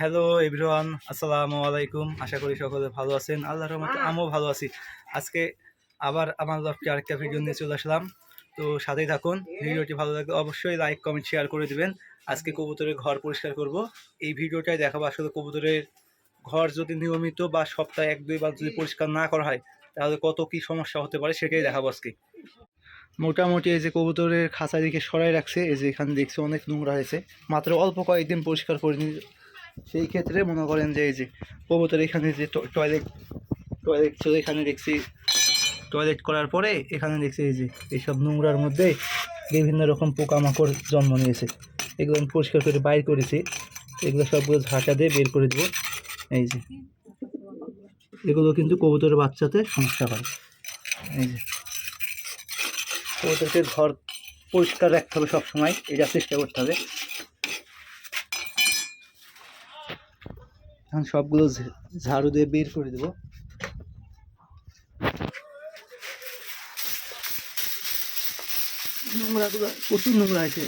Hello everyone আসসালামু আলাইকুম আশা করি সকলে ভালো আছেন। আল্লাহর রহমতে আমিও ভালো আছি। আজকে আবার আমার লক্ষ্যে আরেকটা ভিডিও নিয়ে চলে আসলাম। তো সাথেই থাকুন। ভিডিওটি ভালো লাগলে অবশ্যই লাইক কমেন্ট শেয়ার করে দিবেন। আজকে কবুতরের ঘর পরিষ্কার করব। এই ভিডিওটাই দেখাবো আসলে কবুতরের ঘর যদি নিয়মিত বা সপ্তাহে এক দুইবার যদি পরিষ্কার না করা হয় তাহলে কত কি সমস্যা হতে পারে সেটাই দেখাবো আজকে। মোটামুটি এই যে কবুতরের খাঁচা দিকে সরাই রাখছে। এই যে এখানে দেখছি অনেক নোংরা হয়েছে। মাত্র অল্প কয়েকদিন পরিষ্কার করে সেই ক্ষেত্রে মনে করেন যে এই যে কবুতর এখানে যে টয়লেট টয়লেট ছিল, এখানে দেখছি টয়লেট করার পরে এখানে দেখছি এই যে এইসব নোংরার মধ্যে বিভিন্ন রকম পোকামাকড় জন্ম নিয়েছে। এগুলো আমি পরিষ্কার করে বাইর করেছি। এগুলো সবগুলো ঝাঁটা দিয়ে বের করে দেবো। এই যে। এগুলো কিন্তু কবুতরের বাচ্চাতে সমস্যা হয়। এই যে। কবুতরকে ঘর পরিষ্কার রাখতে হবে সবসময়, এটা চেষ্টা করতে হবে। এখন সবগুলো ঝাড়ু দিয়ে বের করে দেবো। নোংরাগুলো, প্রচুর নোংরা হয়েছে।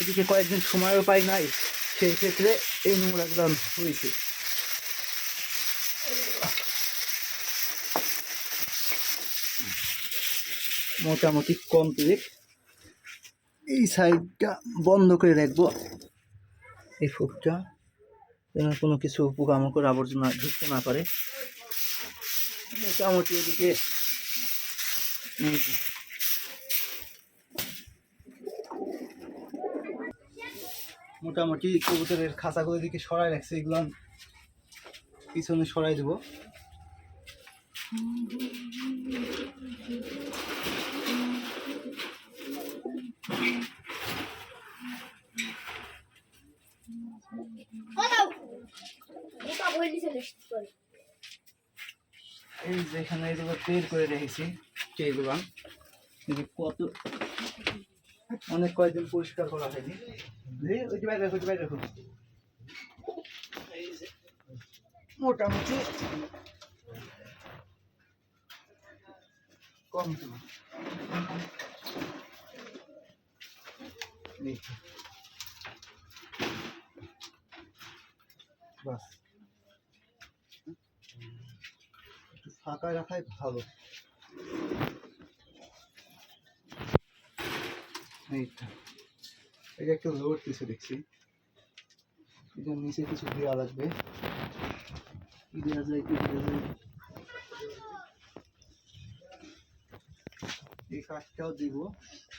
এদিকে কয়েকদিন সময়ও পাই নাই, সেই ক্ষেত্রে এই নোংরাগুলো হয়েছে। মোটামুটি কমপ্লিট। এই সাইডটা বন্ধ করে রাখব। এই ফুকটা যেন কোনো কিছু পোকামাকড় আবর্জনা ঢুকতে না পারে। মোটামুটি এদিকে মোটামুটি কবুতরের খাঁচাগুলো দিকে সরাই রাখছে, এগুলো পিছনে সরাই দেবো এটা বলি চলে করে এই যে এখানে এগুলো বের করে রেখেছি সেইগুলো কত অনেক কয়েকদিন পরিষ্কার করা হয়নি। মোটামুটি কম। বাস একটু ফাঁকা রাখাই ভালো। এই তো। এটা একটু লোড কিছু দেখছি। এটা নিচে কিছু দেওয়া লাগবে কি দেওয়া যায়, কি দেওয়া যায়? এই কাঠটাও দিব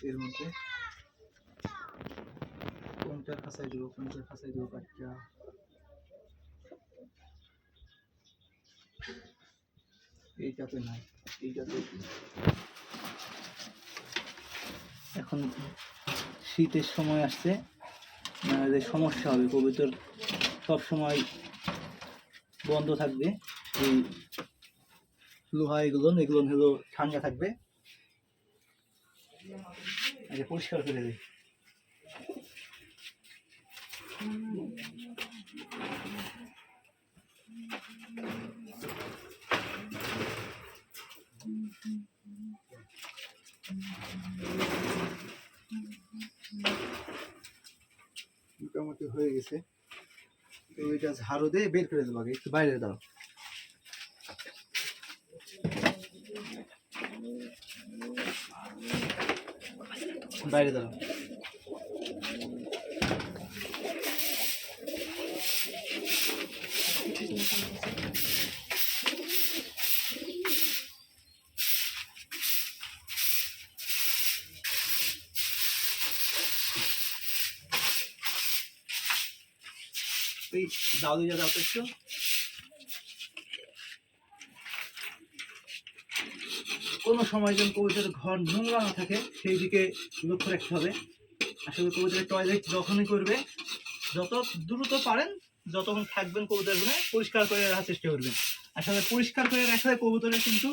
এর মধ্যে। কোনটার খাঁচায় দিব, কোনটার খাঁচায় দিব কাঠটা? এইটাতে নাই, এইটাতে এখন শীতের সময় আসছে নাহলে সমস্যা হবে কবিতর সব সময় বন্ধ থাকবে, এই লোহা এগুলো এগুলো হলো ঠান্ডা থাকবে। পরিষ্কার করে দিই। মোটামুটি হয়ে গেছে। তো ওইটা ঝাড়ু দিয়ে বের করে দেবো আগে, একটু বাইরে দাও বাইরে দাও এই দাও দিয়ে দাও তো কোনো সময় যেন কবিতার ঘর নোংরা না থাকে, সেই দিকে লক্ষ্য রাখতে হবে। আসলে কবিতার টয়লেট যখনই করবে, যত দ্রুত পারেন, যতক্ষণ থাকবেন কবুতরগুলো পরিষ্কার করে রাখার চেষ্টা করবেন। আসলে পরিষ্কার করে রাখলে কবুতরের কিন্তু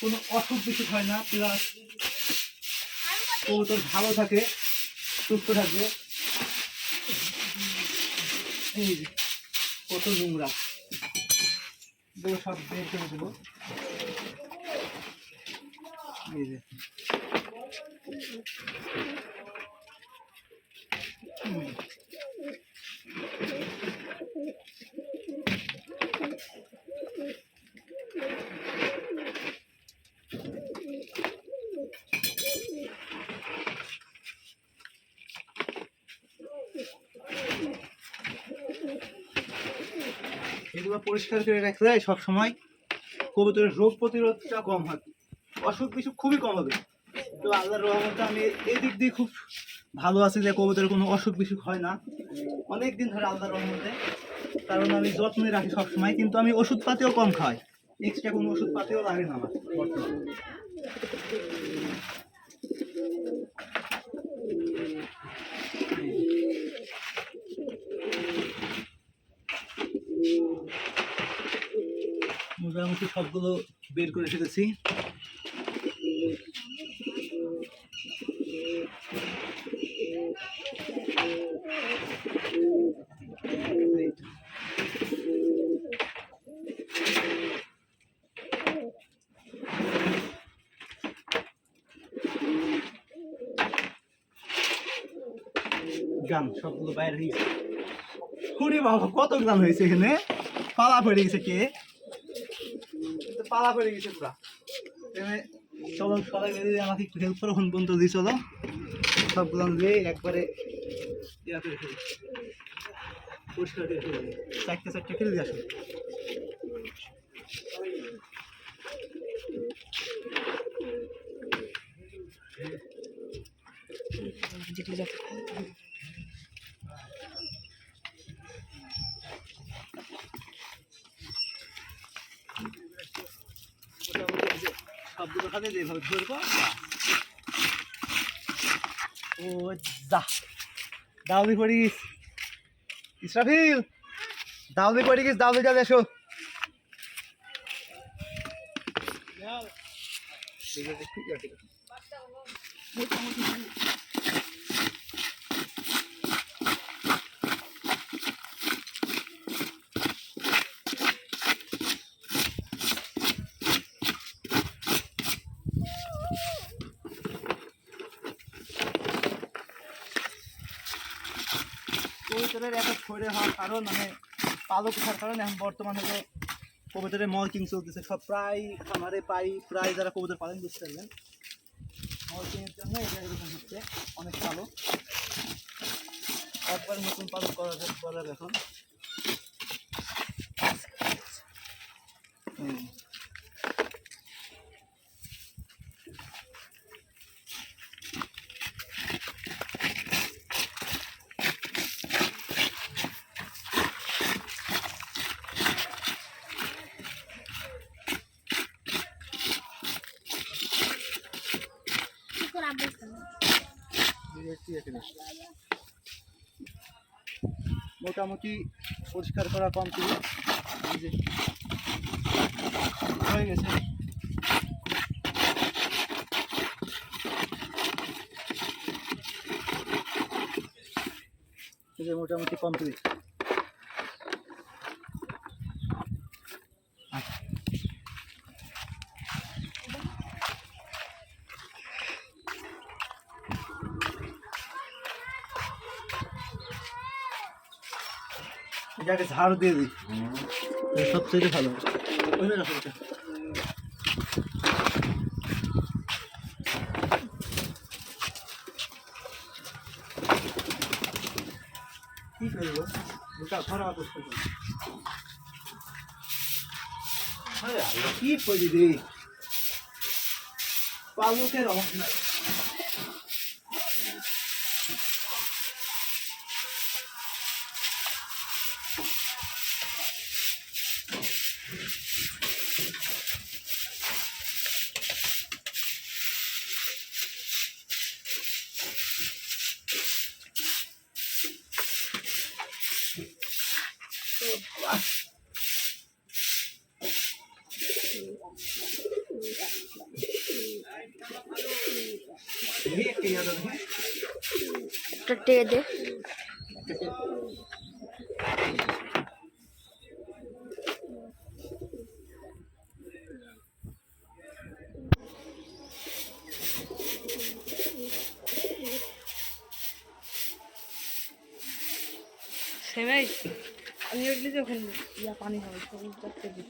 কোনো অসুখ বিসুখ হয় না প্লাস কবুতর ভালো থাকে, সুস্থ থাকবে। এই কত নোংরা। এগুলো সব বের করে দেবো। এই যে। পরিষ্কার করে রাখলে সব সময় কবুতরের রোগ প্রতিরোধটা কম হয়। অসুখ বিসুখ খুবই কম হবে। তো আল্লাহর রহমতে আমি এই দিক দিয়ে খুব ভালো আছি যে কবুতরের কোনো অসুখ বিসুখ হয় না। অনেক দিন ধরে আল্লাহর রহমতে। কারণ আমি যত্নে রাখি সবসময়, কিন্তু আমি ওষুধ পাতিও কম খাই। এক্সট্রা কোনো ওষুধ পাতিও লাগে না আমার বর্তমানে। মোটামুটি সবগুলো বের করে ফেলেছি গান সবগুলো বাইরে হয়েছে। কত গান হয়েছে এখানে? পালা পড়ে গেছে কে? পালা পড়ে গেছে পুরা। চলো, সবাই মিলে আমাকে হেল্প করো, ফোন পর্যন্ত দিয়ে চলো। সবগুলো দিয়ে একবারে পরিষ্কার করে ফেলি চারটে চারটে ফেলে দিয়ে আসো। খাতে যেভাবে ধরবো ও যা। দাউদি পড়িস ইসরাফিল দাউদি পড়ে গিস দাউদি যাবে এসো। কবুতরের এত ছড়ে হওয়ার কারণ মানে পালক ওঠার কারণে এখন বর্তমানে তো কবুতরের মলকিং চলতেছে। সব প্রায় খামারে পাই, প্রায় যারা কবুতর পালন বুঝতে পারবেন মলকিংয়ের জন্য এটা এরকম হচ্ছে, অনেক ভালো একবার নতুন পালক করা করার এখন। মোটামুটি পরিষ্কার করা এই হয়ে গেছে। মোটামুটি কমপ্লিট এটাকে ঝাড় দিয়ে দিই। সবচেয়ে ভালো। ওই রাখো এটা। কি করব? দুটা আরে আল্লাহ, কি করি রে? পালকের অভাব দেখি একটা ইয়া হ্যাঁ? একটা টেয়ে দে সেমাই, আমি উঠলে যখন ইয়া পানি হবে চারটে দিই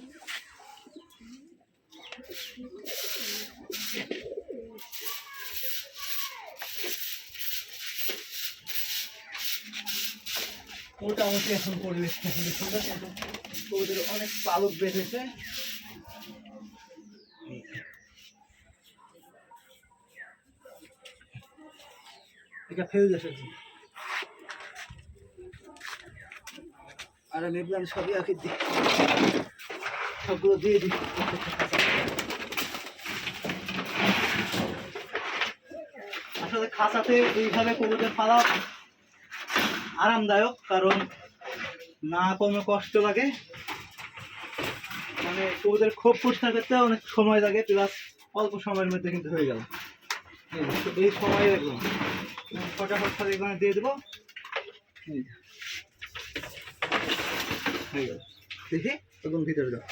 এখন পরিবেশটা খুবই সুন্দর কিন্তু ওদের অনেক পালক হয়েছে। এটা এসেছি আর আমি এগুলো আমি সবই আঁকি দিই। সবগুলো দিয়ে দিই। আসলে খাঁচাতে এইভাবে কবুতর পালা আরামদায়ক, কারণ না কোনো কষ্ট লাগে। মানে কবুতর খুব পরিষ্কার করতে অনেক সময় লাগে প্লাস অল্প সময়ের মধ্যে কিন্তু হয়ে গেল। এই সময় একদম ফটাফট করে এখানে দিয়ে দেবো। হয়ে দেখি একদম ভিতরে দাও।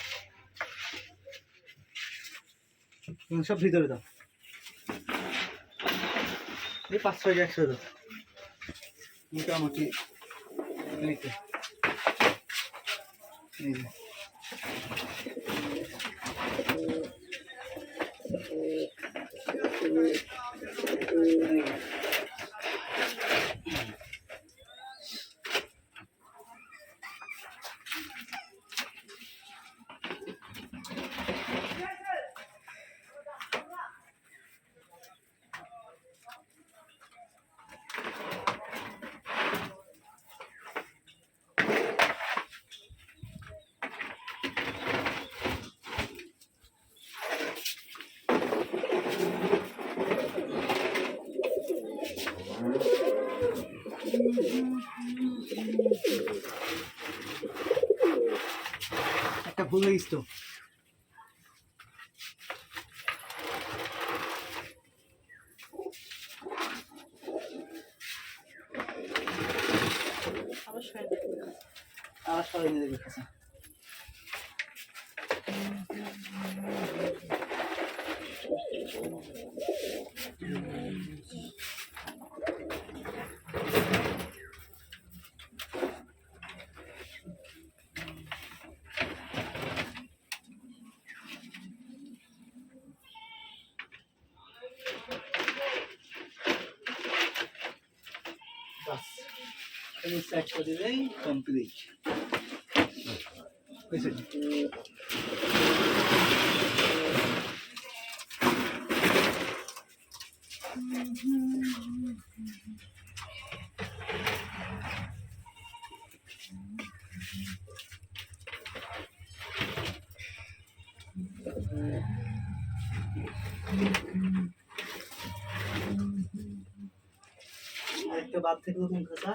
সব ভিতরে দাও। এই পাঁচ ছয় একশো দাও। মোটামুটি এই তো। এই একটা ভুল হয়ে গেছে তো অবশ্যই আবার সবাই নিয়ে দেখবে খাঁচা বাস এই সেট করে দিলেই কমপ্লিট হয়েছে? আরেকটা বাদ থেকে নতুন খাঁচা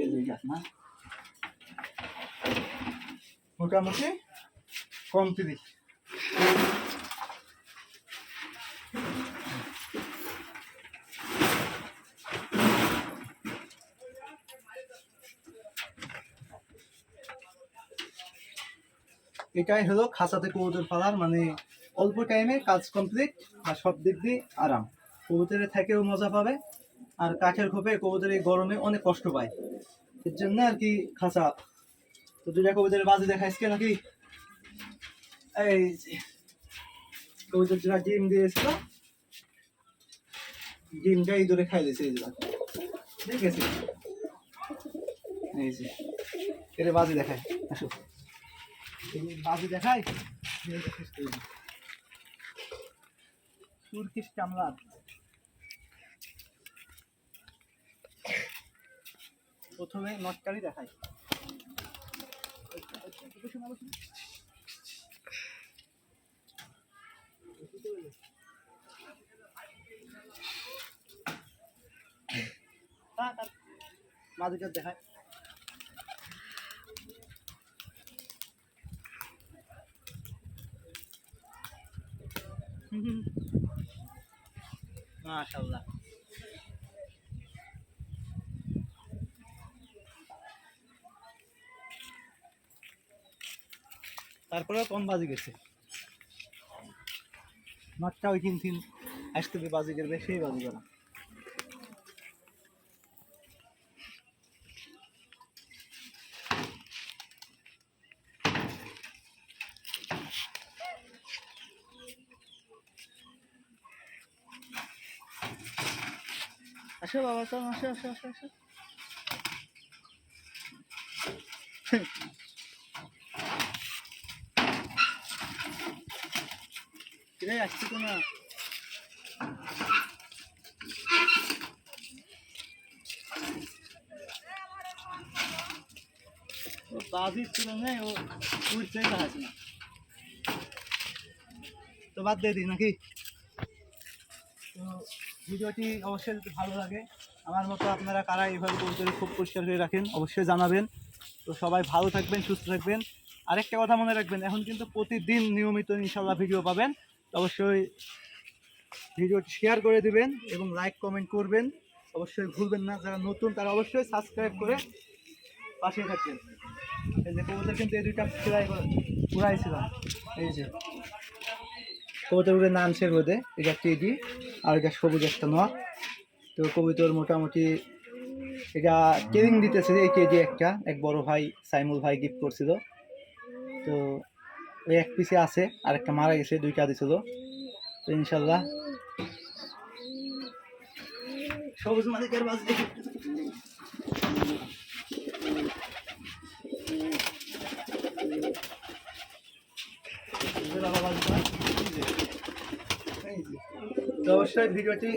এই যে যাক না মোটামুটি কমপ্লিট। এটাই হলো খাঁচাতে কবুতর পালার মানে অল্প টাইমে কাজ কমপ্লিট আর সব দিক দিয়ে আরাম। কবুতরের থেকেও মজা পাবে আর কাঠের খোপে কবুতর এই গরমে অনেক কষ্ট পায়। এর জন্য আর কি খাঁচা তো দুটা কবুতরের বাজি দেখাইছে নাকি? এই যে কবুতর যেটা ডিম দিয়েছিল। ডিমটা এই ধরে খাই দিয়েছে এই যে ঠিক আছে এই যে এটা বাজি দেখায় আসো। বাজি দেখায় তুর্কিশ কামলার প্রথমে নটকারি দেখায় মাঝিটা দেখায় মাশাল্লাহ তারপরেও কম বাজি গেছে। নটটা ওই তিন তিন আসতে বাজি করবে সেই বাজি করা আসো বাবা, চল, আসো আসো আসো আসো। রে আসছি তো না। ও না না। তো বাদ দিয়ে দিই নাকি? তো ভিডিওটি অবশ্যই ভালো লাগে, আমার মতো আপনারা কারা এইভাবে কবুতর খুব পরিষ্কার করে রাখেন, অবশ্যই জানাবেন। তো সবাই ভালো থাকবেন, সুস্থ থাকবেন। আরেকটা কথা মনে রাখবেন, এখন কিন্তু প্রতিদিন নিয়মিত ইনশাল্লাহ ভিডিও পাবেন। অবশ্যই ভিডিওটি শেয়ার করে দিবেন এবং লাইক, কমেন্ট করবেন। অবশ্যই ভুলবেন না, যারা নতুন তারা অবশ্যই সাবস্ক্রাইব করে পাশে থাকবেন। এই যে কবুতর কিন্তু এই দুইটা সেলাই পুরাইছিলাম এই যে কবুতরের নাম সে রোদে এটা টেডি আর এটা সবুজ একটা নয় তো কবুতর মোটামুটি এটা ট্রেনিং দিতেছে এই কেজি একটা, এক বড় ভাই সাইমুল ভাই গিফট করছিল। তো ওই এক পিসে আছে, আর একটা মারা গেছে, দুইটা দিছিল তো। ইনশাল্লাহ। সবুজ মালিকের অবশ্যই ভিডিওটি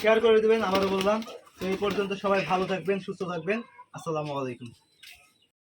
শেয়ার করে দেবেন, আবারও বললাম। তো এই পর্যন্ত সবাই ভালো থাকবেন, সুস্থ থাকবেন। আসসালামু আলাইকুম।